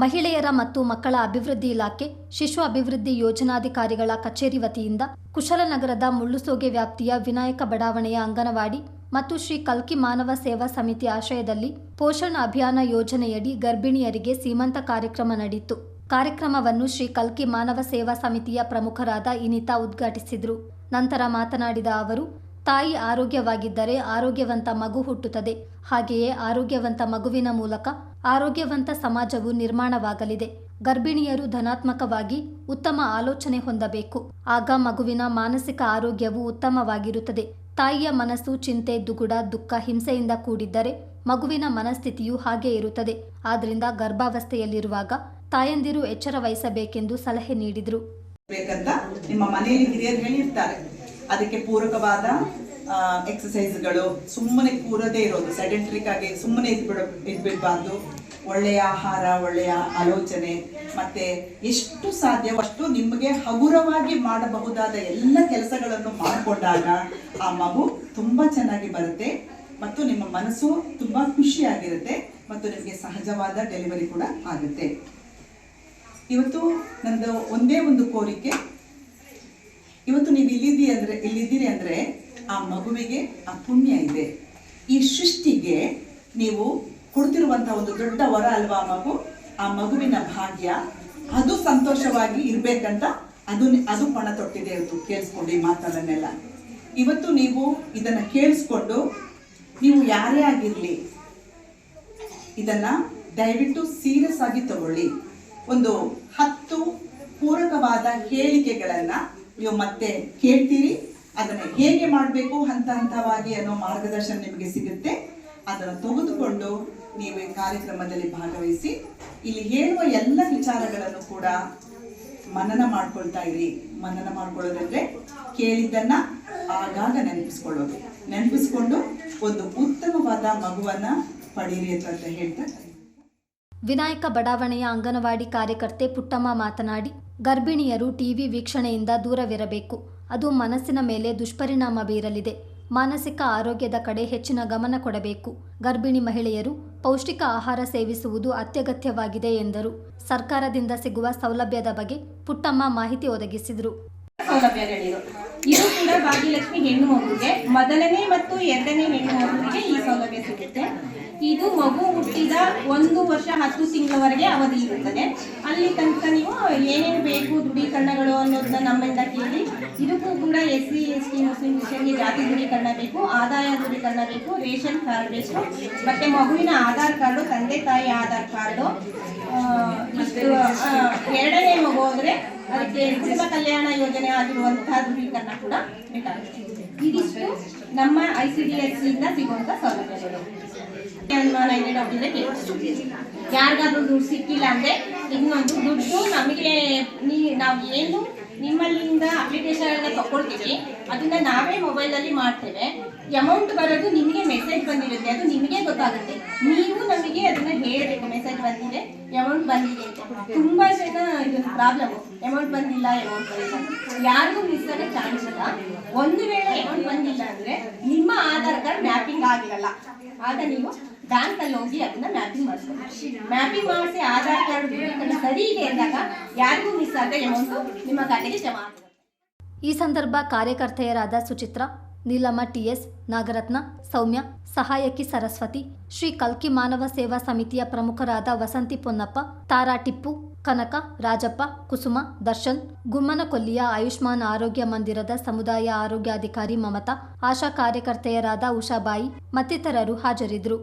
ಮಹಿಳೆಯರ ಮತ್ತು ಮಕ್ಕಳ ಅಭಿವೃದ್ಧಿ ಇಲಾಖೆ, ಶಿಶು ಅಭಿವೃದ್ಧಿ ಯೋಜನಾಧಿಕಾರಿಗಳ ಕಚೇರಿ ವತಿಯಿಂದ ಕುಶಲನಗರದ ಮುಳ್ಳುಸೋಗೆ ವ್ಯಾಪ್ತಿಯ ವಿನಾಯಕ ಬಡಾವಣೆಯ ಅಂಗನವಾಡಿ ಮತ್ತು ಶ್ರೀ ಕಲ್ಕಿ ಮಾನವ ಸೇವಾ ಸಮಿತಿ ಆಶ್ರಯದಲ್ಲಿ ಪೋಷಣ ಅಭಿಯಾನ ಯೋಜನೆಯಡಿ ಗರ್ಭಿಣಿಯರಿಗೆ ಸೀಮಂತ ಕಾರ್ಯಕ್ರಮ ನಡೆಯಿತು. ಕಾರ್ಯಕ್ರಮವನ್ನು ಶ್ರೀ ಕಲ್ಕಿ ಮಾನವ ಸೇವಾ ಸಮಿತಿಯ ಪ್ರಮುಖರಾದ ಇನಿತಾ ಉದ್ಘಾಟಿಸಿದರು. ನಂತರ ಮಾತನಾಡಿದ ಅವರು, ತಾಯಿ ಆರೋಗ್ಯವಾಗಿದ್ದರೆ ಆರೋಗ್ಯವಂತ ಮಗು ಹುಟ್ಟುತ್ತದೆ. ಹಾಗೆಯೇ ಆರೋಗ್ಯವಂತ ಮಗುವಿನ ಮೂಲಕ ಆರೋಗ್ಯವಂತ ಸಮಾಜವು ನಿರ್ಮಾಣವಾಗಲಿದೆ. ಗರ್ಭಿಣಿಯರು ಧನಾತ್ಮಕವಾಗಿ ಉತ್ತಮ ಆಲೋಚನೆ ಹೊಂದಬೇಕು. ಆಗ ಮಗುವಿನ ಮಾನಸಿಕ ಆರೋಗ್ಯವು ಉತ್ತಮವಾಗಿರುತ್ತದೆ. ತಾಯಿಯ ಮನಸ್ಸು, ಚಿಂತೆ, ದುಗುಡ, ದುಃಖ, ಹಿಂಸೆಯಿಂದ ಕೂಡಿದ್ದರೆ ಮಗುವಿನ ಮನಸ್ಥಿತಿಯು ಹಾಗೆ ಇರುತ್ತದೆ. ಆದ್ದರಿಂದ ಗರ್ಭಾವಸ್ಥೆಯಲ್ಲಿರುವಾಗ ತಾಯಂದಿರು ಎಚ್ಚರ ವಹಿಸಬೇಕೆಂದು ಸಲಹೆ ನೀಡಿದರು. ಅದಕ್ಕೆ ಪೂರಕವಾದ ಎಕ್ಸಸೈಸ್ಗಳು ಸುಮ್ಮನೆ ಕೂರದೇ ಇರೋದು ಸೆಡೆಂಟ್ರಿಕ್ ಆಗಿ ಸುಮ್ಮನೆ ಇದ್ಬಿಡ, ಇದ್ಬಿಡ್ಬಾರ್ದು. ಒಳ್ಳೆಯ ಆಹಾರ, ಒಳ್ಳೆಯ ಆಲೋಚನೆ, ಮತ್ತೆ ಎಷ್ಟು ಸಾಧ್ಯವೋ ಅಷ್ಟು ನಿಮಗೆ ಹಗುರವಾಗಿ ಮಾಡಬಹುದಾದ ಎಲ್ಲ ಕೆಲಸಗಳನ್ನು ಮಾಡಿಕೊಂಡಾಗ ಆ ಮಗು ತುಂಬಾ ಚೆನ್ನಾಗಿ ಬರುತ್ತೆ, ಮತ್ತು ನಿಮ್ಮ ಮನಸ್ಸು ತುಂಬಾ ಖುಷಿಯಾಗಿರುತ್ತೆ, ಮತ್ತು ನಿಮಗೆ ಸಹಜವಾದ ಡೆಲಿವರಿ ಕೂಡ ಆಗುತ್ತೆ. ಇವತ್ತು ನಂದು ಒಂದೇ ಒಂದು ಕೋರಿಕೆ. ಇವತ್ತು ನೀವು ಇಲ್ಲಿದ್ದೀರಿ ಅಂದರೆ, ಇಲ್ಲಿದ್ದೀರಿ ಅಂದ್ರೆ ಆ ಮಗುವಿಗೆ ಆ ಪುಣ್ಯ ಇದೆ. ಈ ಸೃಷ್ಟಿಗೆ ನೀವು ಕೊಡ್ತಿರುವಂತಹ ಒಂದು ದೊಡ್ಡ ವರ ಅಲ್ವಾ ಮಗು? ಆ ಮಗುವಿನ ಭಾಗ್ಯ ಅದು ಸಂತೋಷವಾಗಿ ಇರಬೇಕಂತ ಅದು ಅದು ಪಣ ತೊಟ್ಟಿದೆ ಅಂತ ಕೇಳಿಸ್ಕೊಂಡು ಈ ಮಾತನ್ನೆಲ್ಲ. ಇವತ್ತು ನೀವು ಇದನ್ನ ಕೇಳಿಸ್ಕೊಂಡು ನೀವು ಯಾರೇ ಆಗಿರಲಿ, ಇದನ್ನ ದಯವಿಟ್ಟು ಸೀರಿಯಸ್ ಆಗಿ ತಗೊಳ್ಳಿ. ಒಂದು ಹತ್ತು ಪೂರಕವಾದ ಹೇಳಿಕೆಗಳನ್ನು ನೀವು ಮತ್ತೆ ಕೇಳ್ತೀರಿ. ಅದನ್ನ ಹೇಗೆ ಮಾಡಬೇಕು ಹಂತ ಹಂತವಾಗಿ ಅನ್ನೋ ಮಾರ್ಗದರ್ಶನ ನಿಮಗೆ ಸಿಗುತ್ತೆ. ಅದನ್ನು ತೆಗೆದುಕೊಂಡು ನೀವು ಈ ಕಾರ್ಯಕ್ರಮದಲ್ಲಿ ಭಾಗವಹಿಸಿ, ಇಲ್ಲಿ ಹೇಳುವ ಎಲ್ಲ ವಿಚಾರಗಳನ್ನು ಕೂಡ ಮನನ ಮಾಡ್ಕೊಳ್ತಾ ಇರಿ. ಮನನ ಮಾಡ್ಕೊಳ್ಳೋದಂದ್ರೆ ಕೇಳಿದ್ದನ್ನ ಆಗಾಗ ನೆನಪಿಸ್ಕೊಳ್ಳೋದು. ನೆನಪಿಸ್ಕೊಂಡು ಒಂದು ಉತ್ತಮವಾದ ಮಗುವನ್ನ ಪಡೀರಿ ಅಂತ ಹೇಳ್ತಾ ವಿನಾಯಕ ಬಡಾವಣೆಯ ಅಂಗನವಾಡಿ ಕಾರ್ಯಕರ್ತೆ ಪುಟ್ಟಮ್ಮ ಮಾತನಾಡಿ, ಗರ್ಭಿಣಿಯರು ಟಿವಿ ವೀಕ್ಷಣೆಯಿಂದ ದೂರವಿರಬೇಕು. ಅದು ಮನಸ್ಸಿನ ಮೇಲೆ ದುಷ್ಪರಿಣಾಮ ಬೀರಲಿದೆ. ಮಾನಸಿಕ ಆರೋಗ್ಯದ ಕಡೆ ಹೆಚ್ಚಿನ ಗಮನ ಕೊಡಬೇಕು. ಗರ್ಭಿಣಿ ಮಹಿಳೆಯರು ಪೌಷ್ಟಿಕ ಆಹಾರ ಸೇವಿಸುವುದು ಅತ್ಯಗತ್ಯವಾಗಿದೆ ಎಂದರು. ಸರ್ಕಾರದಿಂದ ಸಿಗುವ ಸೌಲಭ್ಯದ ಬಗ್ಗೆ ಪುಟ್ಟಮ್ಮ ಮಾಹಿತಿ ಒದಗಿಸಿದರು. ಇದು ಕೂಡ ಭಾಗ್ಯಲಕ್ಷ್ಮಿ ಹೆಣ್ಣು ಮಗುಗೆ ಮೊದಲನೇ ಮತ್ತು ಎರಡನೇ ಹೆಣ್ಣು ಮಗುವಿಗೆ ಈ ಸೌಲಭ್ಯ ಸಿಗುತ್ತೆ. ಇದು ಮಗು ಹುಟ್ಟಿದ ಒಂದು ವರ್ಷ ಹತ್ತು ತಿಂಗಳವರೆಗೆ ಅವಧಿ ಇರುತ್ತದೆ. ಅಲ್ಲಿ ತನಕ ನೀವು ಏನೇನು ಬೇಕು ದೃಢೀಕರಣಗಳು ಅನ್ನೋದನ್ನ ನಮ್ಮಿಂದ ಕೇಳಿ. ಇದಕ್ಕೂ ಕೂಡ S C, S T, Muslim ಜಾತಿ ದೃಢೀಕರಣ ಬೇಕು, ಆದಾಯ ದೃಢೀಕರಣ ಬೇಕು, ರೇಷನ್ ಕಾರ್ಡ್ ಬೇಕು. ಮತ್ತೆ ಮಗುವಿನ ಆಧಾರ್ ಕಾರ್ಡು, ತಂದೆ ತಾಯಿ ಆಧಾರ್ ಕಾರ್ಡು. ಎರಡನೇ ಮಗು ಅಂದ್ರೆ ಅದಕ್ಕೆ ಕುಟುಂಬ ಕಲ್ಯಾಣ ಯೋಜನೆ ಆಗಿರುವಂತಹ ದೃಢೀಕರಣ ಕೂಡ ಇದಿಷ್ಟು ನಮ್ಮ ಐ ಸಿ ಡಿ ಎಸ್ ಇಂದ ಸಿಗುವಂತ ಸೌಲಭ್ಯಗಳು ಅನುಮಾನ. ಯಾರಿಗಾದ್ರೂ ದುಡ್ಡು ಸಿಕ್ಕಿಲ್ಲ ಅಂದ್ರೆ ಇನ್ನೊಂದು ದುಡ್ಡು ನಮಗೆ ನಾವು ಏನು ನಿಮ್ಮಲ್ಲಿಂದ ಅಪ್ಲಿಕೇಶನ್ ತಗೊಳ್ತೀವಿ. ಅದನ್ನ ನಾವೇ ಮೊಬೈಲ್ ಅಲ್ಲಿ ಮಾಡ್ತೇವೆ. ಅಮೌಂಟ್ ಬರೋದು ನಿಮಗೆ ಮೆಸೇಜ್ ಬಂದಿರುತ್ತೆ. ಅದು ನಿಮಗೆ ಗೊತ್ತಾಗುತ್ತೆ. ನೀವು ನಮಗೆ ಅದನ್ನ ಹೇಳಬೇಕು. ಮೆಸೇಜ್ ಬಂದಿದೆ ಅಮೌಂಟ್ ಬಂದಿದೆ ಅಂತ. ತುಂಬಾ ಜನ ಇದು ಪ್ರಾಬ್ಲಮ್ ಅಮೌಂಟ್ ಬಂದಿಲ್ಲ ಅಮೌಂಟ್ ಬಂದಿಲ್ಲ ಯಾರಿಗೂ ಮಿಸ್ ಆಗೋ ಚಾನ್ಸ್ ಇಲ್ಲ. ಒಂದು ವೇಳೆ ಅಮೌಂಟ್ ಬಂದಿಲ್ಲ ಅಂದ್ರೆ ನಿಮ್ಮ ಆಧಾರ್ ಕಾರ್ಡ್ ಮ್ಯಾಪಿಂಗ್ ಆಗಿರಲ್ಲ. ಆಗ ನೀವು ಬ್ಯಾಂಕ್ನಲ್ಲಿ ಹೋಗಿ ಅದನ್ನ ಮ್ಯಾಪಿಂಗ್ ಮಾಡಿಸ್ಕೊಳ್ಳಿ ಮ್ಯಾಪಿಂಗ್ ಮಾಡಿಸಿ ಆಧಾರ್ ಕಾರ್ಡ್ ಸರಿ ಇದೆ ಅಂದಾಗ ಯಾರಿಗೂ ಮಿಸ್ ಆಗದೆ ಅಮೌಂಟ್ ನಿಮ್ಮ ಖಾತೆಗೆ ಜಮಾ ಈ ಸಂದರ್ಭ ಕಾರ್ಯಕರ್ತೆಯರಾದ ಸುಚಿತ್ರ, ನೀಲಮ್ಮ ಟಿಎಸ್ ನಾಗರತ್ನ, ಸೌಮ್ಯ, ಸಹಾಯಕಿ ಸರಸ್ವತಿ, ಶ್ರೀ ಕಲ್ಕಿ ಮಾನವ ಸೇವಾ ಸಮಿತಿಯ ಪ್ರಮುಖರಾದ ವಸಂತಿ ಪೊನ್ನಪ್ಪ, ತಾರಾ ಟಿಪ್ಪು, ಕನಕ, ರಾಜಪ್ಪ, ಕುಸುಮ, ದರ್ಶನ್ ಗುಮ್ಮನಕೊಲ್ಲಿಯ ಆಯುಷ್ಮಾನ್ ಆರೋಗ್ಯ ಮಂದಿರದ ಸಮುದಾಯ ಆರೋಗ್ಯಾಧಿಕಾರಿ ಮಮತಾ, ಆಶಾ ಕಾರ್ಯಕರ್ತೆಯರಾದ ಉಷಾಬಾಯಿ ಮತ್ತಿತರರು ಹಾಜರಿದ್ದರು.